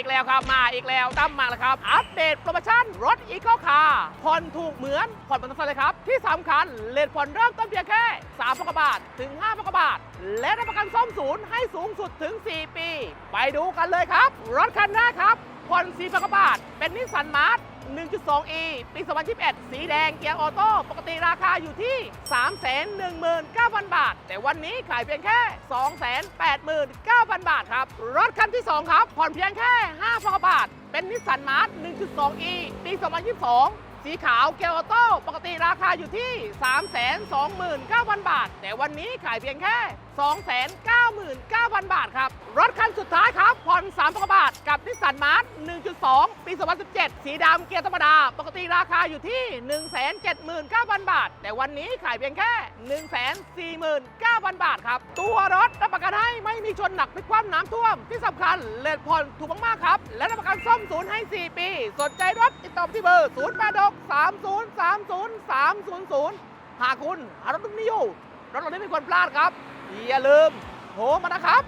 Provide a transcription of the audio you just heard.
อีกแล้วครับ มาอีกแล้วตั้มมาแล้วครับ อัปเดตโปรโมชั่นรถอีโคคาร์ผ่อนถูกเหมือนผ่อนบนต้นเลยครับ ที่สำคัญเลทผ่อนเริ่มต้นเพียงแค่3พันกว่าบาท ถึง5พันกว่าบาท และรับประกันซ่อมศูนย์ให้สูงสุดถึง 4 ปี ไปดูกันเลยครับ รถคันหน้าครับผ่อน4พันกว่าบาท เป็นนิสสันมาร์ท 1.2e ปี 2021 สีแดงเกียร์ออโต้ ปกติราคาอยู่ที่ 319,000 บาท แต่วันนี้ขายเพียงแค่ 289,000 บาทครับ รถคันที่ 2 ครับ ผ่อนเพียงแค่5,000บาท เป็นนิสสันมาร์ท 1.2e ปี 2022 สีขาวเกียร์ออโต้ปกติราคาอยู่ที่ 329,000 บาท แต่วันนี้ขายเพียงแค่ 299,000 บาทครับ รถคันสุดท้ายครับผ่อน3,000กว่าบาท กับนิสสันมาร์ท1.2 ปี 2017 สีดำเกียร์ธรรมดา ปกติราคาอยู่ที่ 179,000 บาท แต่วันนี้ขายเพียงแค่ 149,000 บาทครับ ตัวรถรับประกันให้ไม่มีชนหนักพลิกคว่ำน้ำท่วมที่สำคัญ เลทผ่อนถูกมากๆครับ และรับประกันซ่อมศูนย์ให้ 4 ปี สนใจรถติดต่อที่เบอร์ 086 3030 300 หากคุณหารถรุ่นนี้อยู่รถเราไม่มีคนพลาดครับ อย่าลืมโทรมานะครับ